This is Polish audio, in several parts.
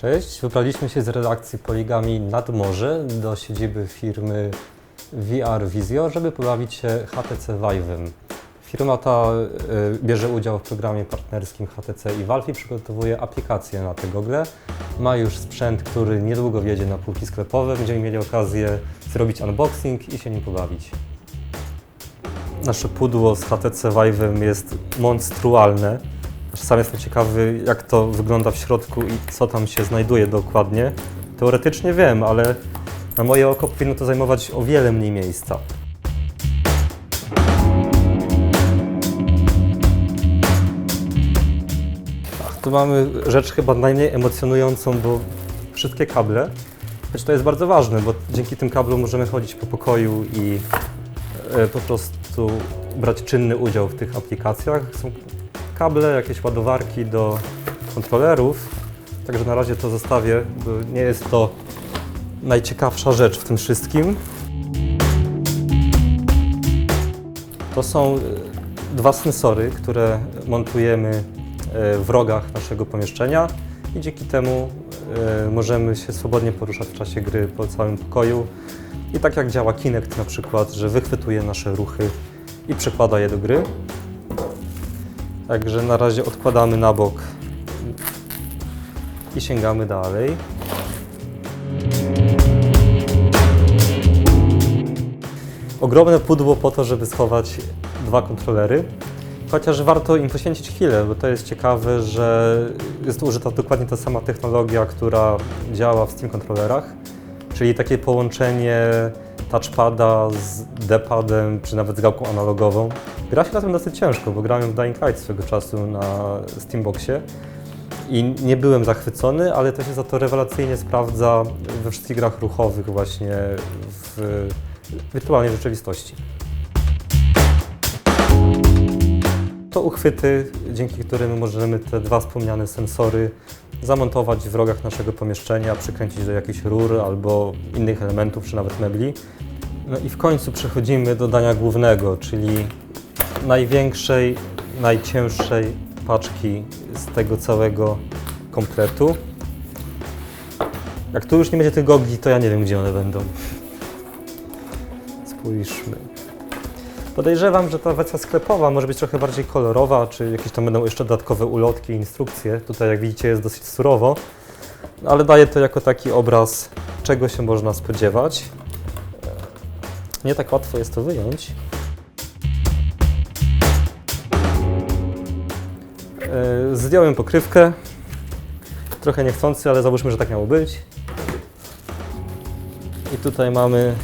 Cześć, wybraliśmy się z redakcji Poligami nad morze do siedziby firmy VR Visio, żeby pobawić się HTC Vive'em. Firma ta y, bierze udział w programie partnerskim HTC i Valve i przygotowuje aplikacje na te gogle. Ma już sprzęt, który niedługo wjedzie na półki sklepowe. Będziemy mieli okazję zrobić unboxing i się nim pobawić. Nasze pudło z HTC Vive'em jest monstrualne. Sam jestem ciekawy, jak to wygląda w środku i co tam się znajduje dokładnie. Teoretycznie wiem, ale na moje oko powinno to zajmować o wiele mniej miejsca. Tu mamy rzecz chyba najmniej emocjonującą, bo wszystkie kable, choć to jest bardzo ważne, bo dzięki tym kablom możemy chodzić po pokoju i e, po prostu brać czynny udział w tych aplikacjach. Są kable, jakieś ładowarki do kontrolerów, także na razie to zostawię, bo nie jest to najciekawsza rzecz w tym wszystkim. To są e, dwa sensory, które montujemy e, w rogach naszego pomieszczenia i dzięki temu e, możemy się swobodnie poruszać w czasie gry po całym pokoju. I tak jak działa Kinect na przykład, że wychwytuje nasze ruchy i przekłada je do gry. Także na razie odkładamy na bok i sięgamy dalej. Ogromne pudło po to, żeby schować dwa kontrolery. Chociaż warto im poświęcić chwilę, bo to jest ciekawe, że jest użyta dokładnie ta sama technologia, która działa w Steam kontrolerach, czyli takie połączenie touchpada z D-padem, czy nawet z gałką analogową. Gra się na tym dosyć ciężko, bo grałem w Dying Light swego czasu na Steamboxie i nie byłem zachwycony, ale to się za to rewelacyjnie sprawdza we wszystkich grach ruchowych właśnie w wirtualnej rzeczywistości. To uchwyty, dzięki którym możemy te dwa wspomniane sensory zamontować w rogach naszego pomieszczenia, przykręcić do jakichś rur albo innych elementów, czy nawet mebli. No i w końcu przechodzimy do dania głównego, czyli największej, najcięższej paczki z tego całego kompletu. Jak tu już nie będzie tych gogli, to ja nie wiem, gdzie one będą. Spójrzmy. Podejrzewam, że ta wersja sklepowa może być trochę bardziej kolorowa, czy jakieś tam będą jeszcze dodatkowe ulotki, instrukcje. Tutaj, jak widzicie, jest dosyć surowo, ale daje to jako taki obraz, czego się można spodziewać. Nie tak łatwo jest to wyjąć. E, Zdjąłem pokrywkę. Trochę niechcący, ale załóżmy, że tak miało być. I tutaj mamy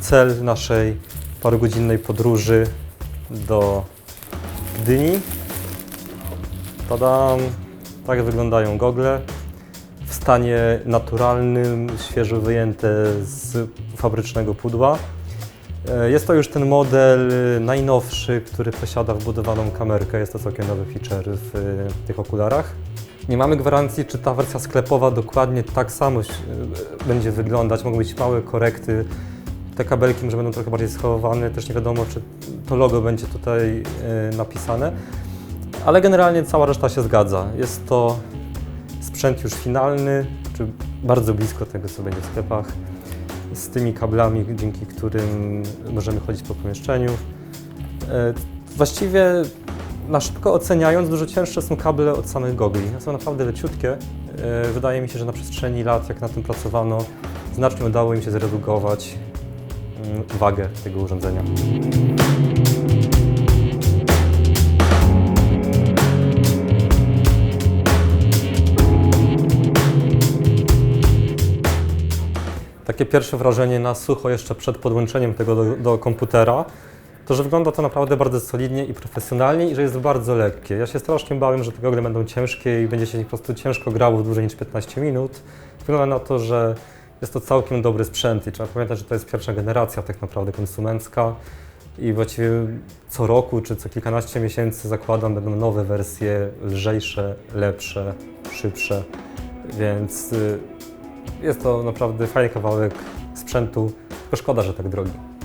cel naszej parugodzinnej podróży do Gdyni. Tadam! Tak wyglądają gogle. W stanie naturalnym, świeżo wyjęte z fabrycznego pudła. E, Jest to już ten model najnowszy, który posiada wbudowaną kamerkę. Jest to całkiem nowy feature w e, tych okularach. Nie mamy gwarancji, czy ta wersja sklepowa dokładnie tak samo e, będzie wyglądać. Mogą być małe korekty. Te kabelki może będą trochę bardziej schowane. Też nie wiadomo, czy to logo będzie tutaj e, napisane. Ale generalnie cała reszta się zgadza. Jest to sprzęt już finalny, czy bardzo blisko tego, co będzie w sklepach z tymi kablami, dzięki którym możemy chodzić po pomieszczeniu. E, Właściwie na szybko oceniając, dużo cięższe są kable od samych gogli. Są naprawdę leciutkie. E, Wydaje mi się, że na przestrzeni lat, jak na tym pracowano, znacznie udało im się zredukować wagę tego urządzenia. Takie pierwsze wrażenie na sucho jeszcze przed podłączeniem tego do, do komputera, to że wygląda to naprawdę bardzo solidnie i profesjonalnie i że jest bardzo lekkie. Ja się strasznie bałem, że te gogle będą ciężkie i będzie się po prostu ciężko grało dłużej niż 15 minut. Wygląda na to, że jest to całkiem dobry sprzęt i trzeba pamiętać, że to jest pierwsza generacja tak naprawdę konsumencka i właściwie co roku czy co kilkanaście miesięcy zakładam będą nowe wersje, lżejsze, lepsze, szybsze, więc y, jest to naprawdę fajny kawałek sprzętu, tylko szkoda, że tak drogi.